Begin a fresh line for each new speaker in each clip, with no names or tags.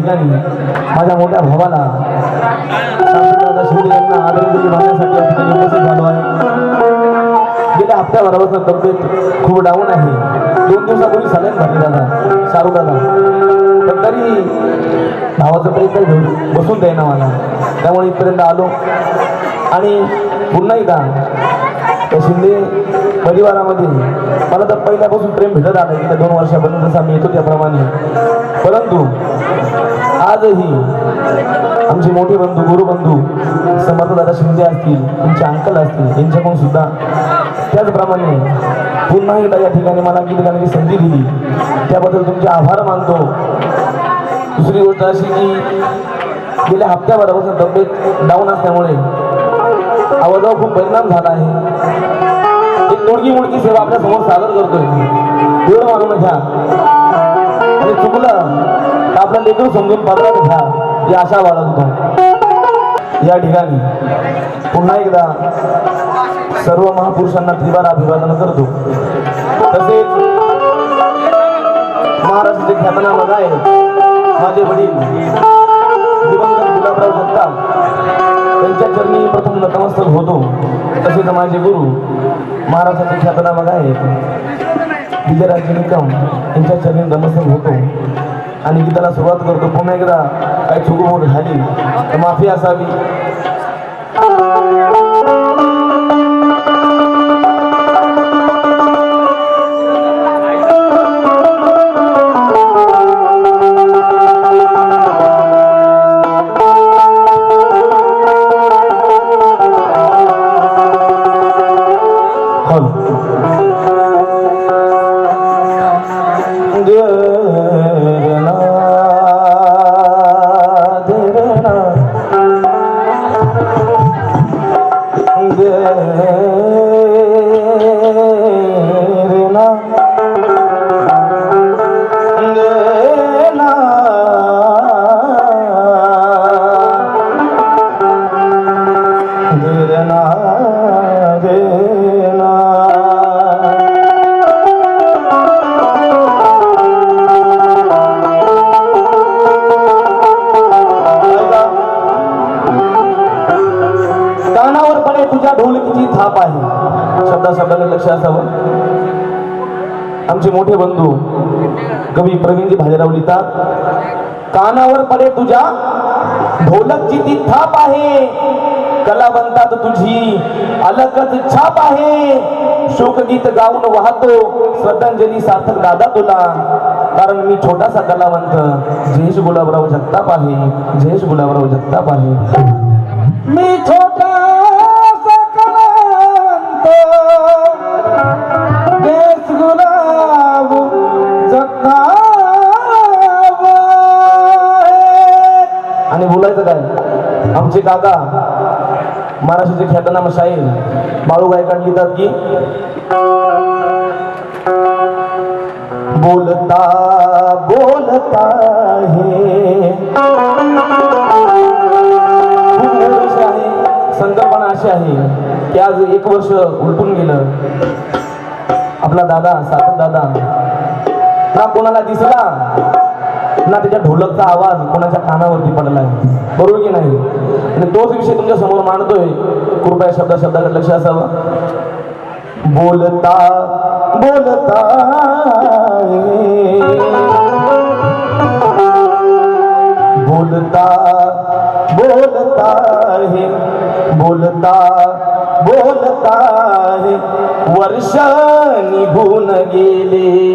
ठिकाणी माझ्या मोठ्या भावाला शांतदादा शिंदे यांना आदरांजली वाहण्यासाठी या ठिकाणी उपस्थित झालो आहे. गेल्या हप्त्याभरापासून तब्येत खूप डाऊन आहे. दोन दिवसापूर्वी सलाईन भरली दादा शाहरुख दादा. पण तरी भावाचं प्रयत्न घेऊन बसून द्यायना मला. त्यामुळे इथपर्यंत आलो. आणि पुन्हा एकदा त्या शिंदे परिवारामध्ये मला तर पहिल्यापासून प्रेम भेटत आलं. गेल्या दोन वर्षापर्यंत जसा मी येतो त्याप्रमाणे. परंतु आजही आमचे मोठे बंधू गुरुबंधू समर्थदादा शिंदे असतील तुमचे अंकल असतील यांच्याकडून सुद्धा त्याचप्रमाणे पुन्हा एकदा या ठिकाणी मला गीत गाण्याची संधी दिली. त्याबद्दल तुमचे आभार मानतो. दुसरी गोष्ट अशी की गेल्या हप्त्याभरापासून तब्येत डाऊन असल्यामुळे आवाजावर खूप परिणाम झाला आहे. एक तोडकी मोडकी सेवा आपल्यासमोर सादर करतोय. एवढं मानून घ्या. आणि चुकलं आपलं लेकरू समजून पदरात घ्या ही आशा बाळगतो या ठिकाणी पुन्हा एकदा सर्व महापुरुषांना त्रिवार अभिवादन करतो. तसेच महाराष्ट्राचे ख्यातनामग आहे माझे वडील दिवंगत गुलाबराव जगताप त्यांच्या चरणी प्रथम नतमस्तक होतो. तसेच माझे गुरु महाराष्ट्राचे ख्यातनामग आहेत विजयराज निकम यांच्या चरणी नमस्तक होतो. आणि गीताला सुरुवात करतो. पुन्हा एकदा काही चुकूमोड झाली. तर माफी असावी. कानावर कवी प्रवीणजी भालेराव लिहितात कानावर पडे तुझ्या ढोलकची ती थाप आहे. कलावंतात तुझी अलकच छाप आहे. शोकगीत गाऊन वाहतो. श्रद्धांजली सार्थक दादा तुला. कारण मी छोटासा कलावंत. जयेश गुलाबराव जगताप आहे. जयेश गुलाबराव जगताप आहे.
मी
आमचे काका महाराष्ट्राचे ख्यातनाम शाहीर बाळू गायकांड लिहितात की बोलता बोलता हे. संकल्पना अशी आहे की आज एक वर्ष उलटून गेलं. आपला दादा सातक दादा ना कोणाला दिसला ना त्याच्या ढोलकचा आवाज कोणाच्या कानावरती पडलाय. बरोबर की नाही? आणि तोच विषय तुमच्यासमोर मांडतोय. कृपया शब्दा शब्दाकडे लक्ष असावं. बोलता बोलता. बोलता बोलता है बोलता बोलता है वर्ष निघून गेले.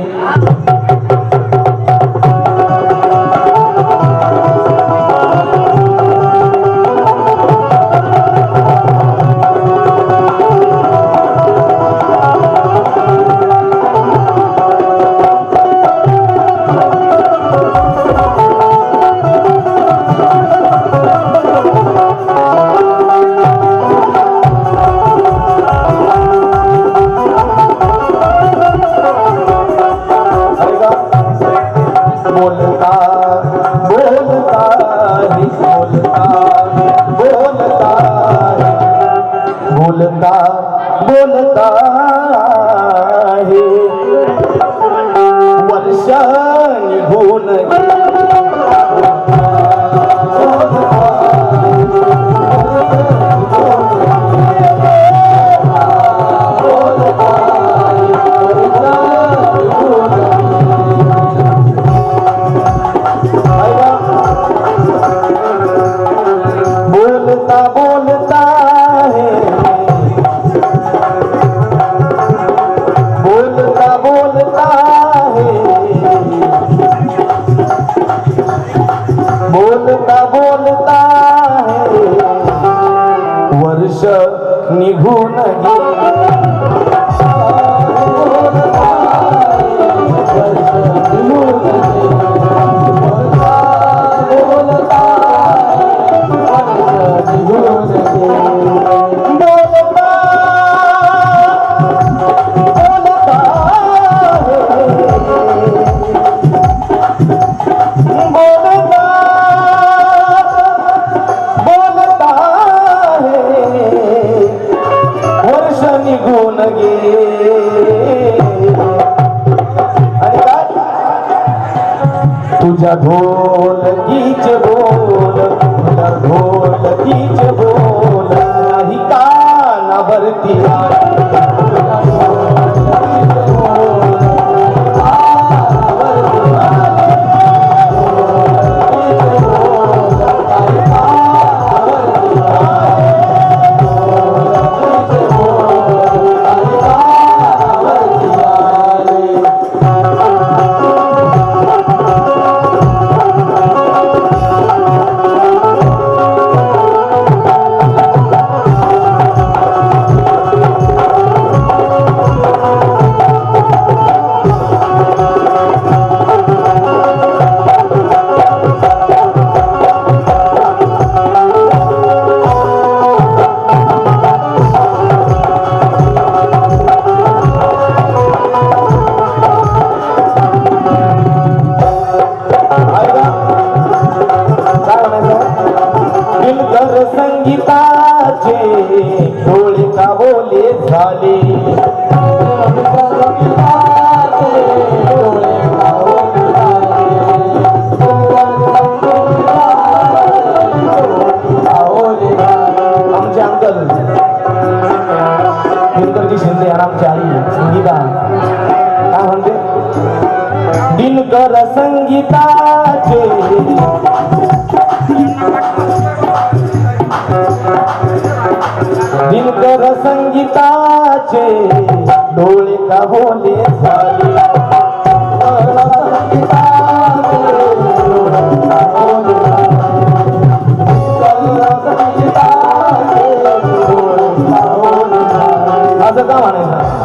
असं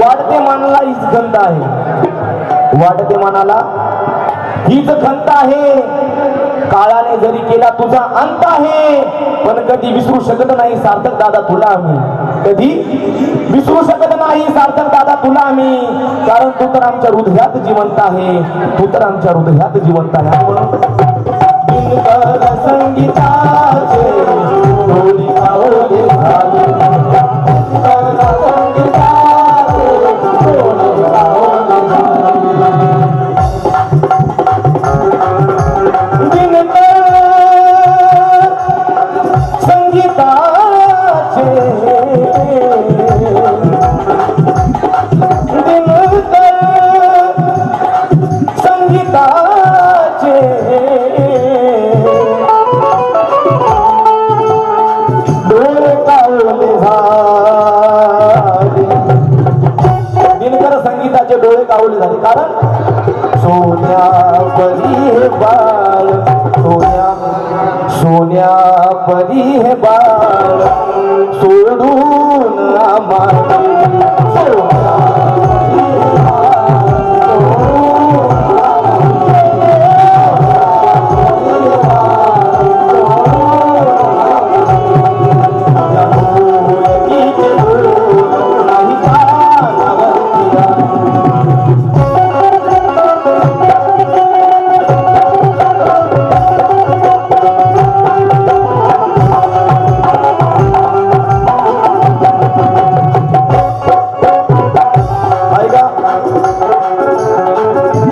वाढते मनाला हीच खंत आहे. वाढते मनाला हीच खंत आहे. काळाने जरी केला तुझा अंत आहे पण कधी विसरू शकत नाही सार्थक दादा तुला आम्ही. कधी विसरू शकत नाही सार्थक दादा तुला आम्ही. कारण तू तर आमच्या हृदयात जिवंत आहे. तू तर आमच्या हृदयात जिवंत आहे. आणि संगीताचे बाळ सोडून आम्हाला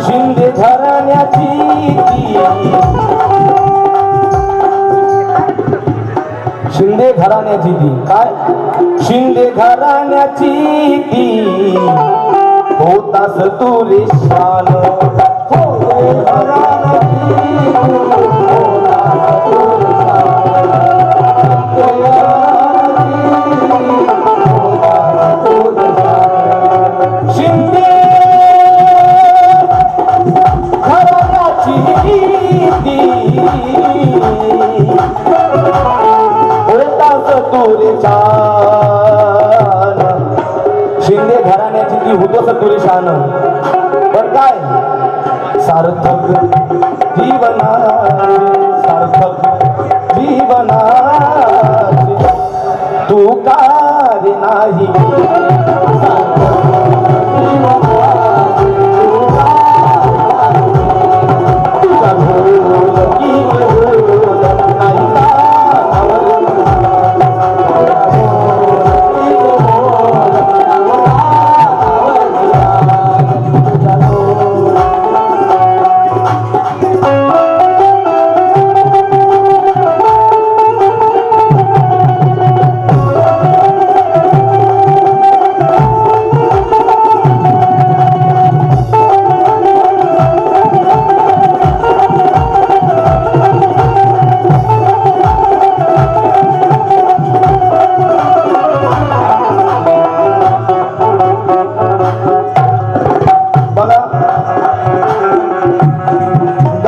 शिंदे घराण्याची शिंदे घराण्याची ती. काय? शिंदे घराण्याची ती. होतास तुले शान. हो घराण्याची घराण्याची ती शान पण काय? सार्थक जीवना सार्थक जीवना तू का नाही.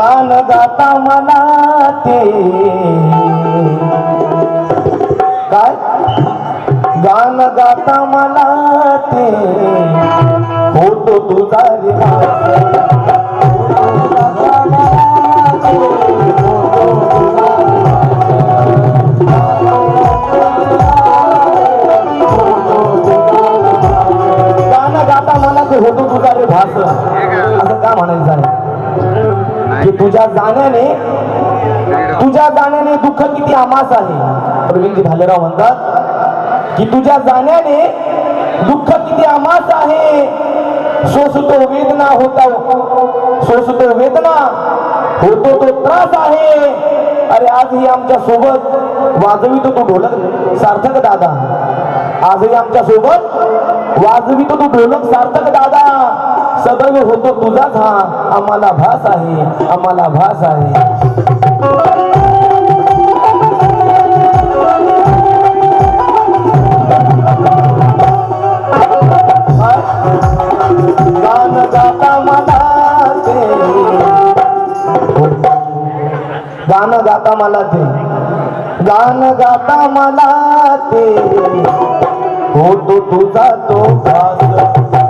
गाण गाता मला ते काय? गान गाता मला ते होतो तुझा गाणं गाता मला ते होतो तुझा रे भास असं का म्हणायचं आहे? की तुझ्या जाण्याने तुझ्या जाण्याने दुःख किती आमास आहे? प्रवीणजी भालेराव म्हणतात की तुझ्या जाण्याने दुःख किती आमास आहे? सोसतो वेदना होता. सोसतो वेदना होतो तो त्रास आहे. अरे आजही आमच्यासोबत वाजवितो तो ढोलक सार्थक दादा. आजही आमच्यासोबत वाजवितो तो ढोलक सार्थक दादा. सदैव होतो तुझाच हा. आम्हाला भास आहे आम्हाला भास आहे. मला गाणं गाता मला ते. गाणं गाता मला ते. होतो तुझा तो भास.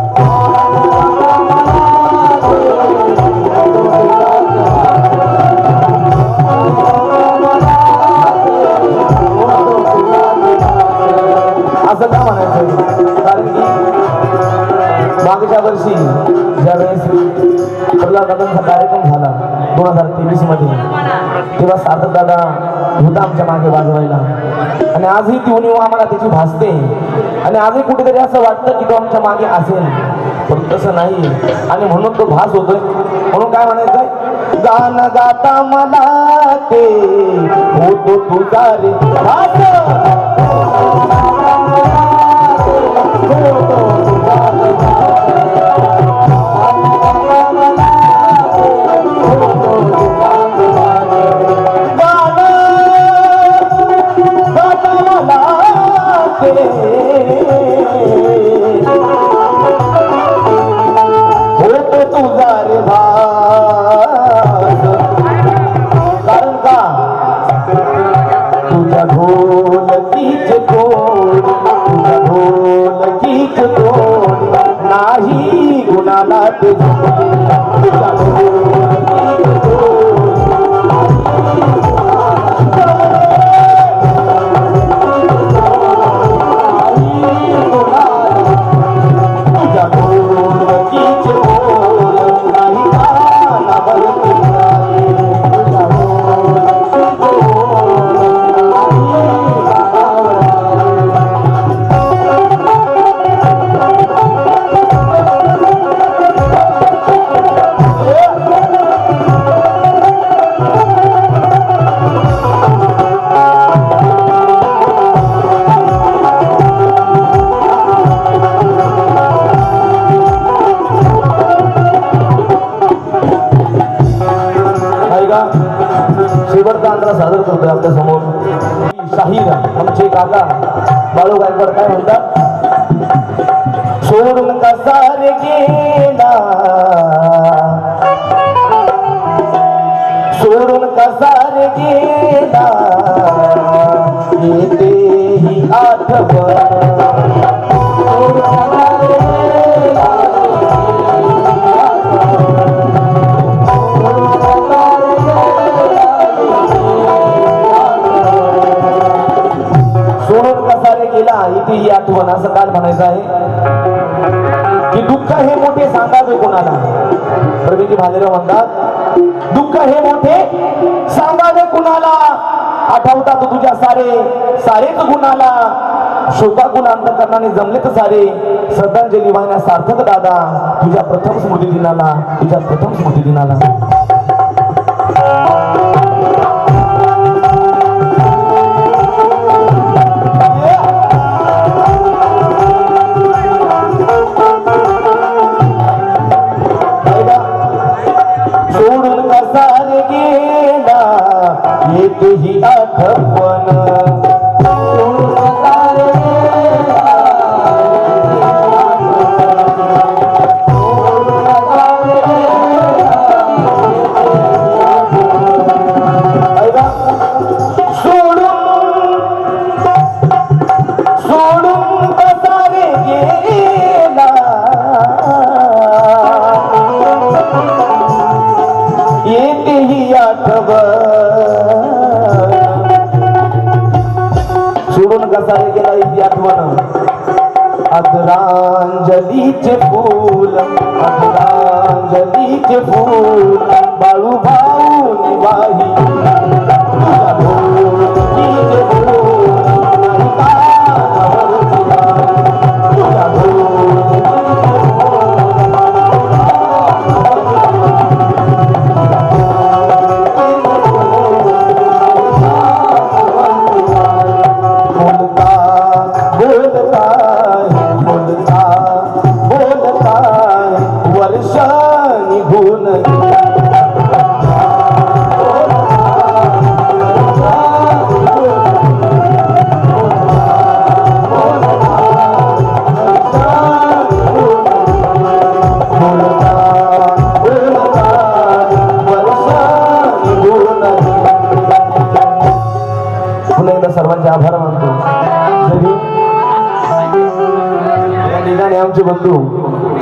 का म्हणायचं कारण की मागच्या वर्षी ज्यावेळेस प्रल्हादादांचा कार्यक्रम झाला दोन हजार तेवीसमध्ये तेव्हा सार्थक दादा होता आमच्या मागे वाजवायला आणि आजही ती उणीव आम्हाला त्याची भासते. आणि आजही कुठेतरी असं वाटतं की तो आमच्या मागे असेल. पण तसं नाही. आणि म्हणून तो भास होतोय. म्हणून काय म्हणायचंय? गाणं गाता मला ते होतो तुझा रे. भास! होतो बाळू गायकवाड काय म्हणतात? सोडून कसा गेला. सोडून कसा गेला. आठवण. आठवण असं काल म्हणायचं आहे की दुःख हे मोठे सांगावे कोणाला? प्रवीजी भालेराव म्हणतात दुःख हे मोठे सांगावे कुणाला? आठवतात तुझ्या सारे सारेच गुणाला. शोकाकुल अंतकरणाने जमलेत सारे. श्रद्धांजली वाहण्या सार्थक दादा. तुझ्या प्रथम स्मृती दिनाला तुझ्या प्रथम स्मृती दिनाला. येते ही आठवण आदरांजलीचे फूल के फूल बाळू भाऊ निवाही. तुझ्या भोवतीचे फूल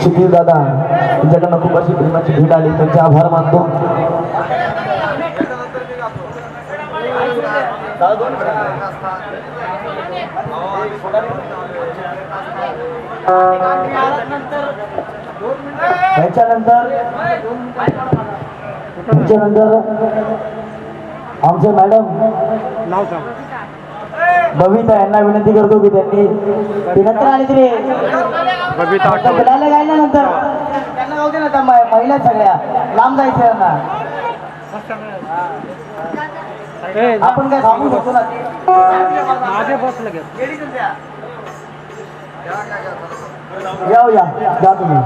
शिखीर दादा. त्यांच्याकडनं खूप अशी प्रेमाची भेट आली. त्यांचे आभार मानतो. त्याच्यानंतर त्याच्यानंतर आमचे मॅडम बबिता यांना विनंती करतो की त्यांनी ते नंतर आले तरी
बबिता
गायला नंतर त्यांना जाऊ दे ना महिला सगळ्या. लांब जायचं यांना. आपण काय थांबू शकतो ना?
माझे बस लगेच.
या या जा तुम्ही.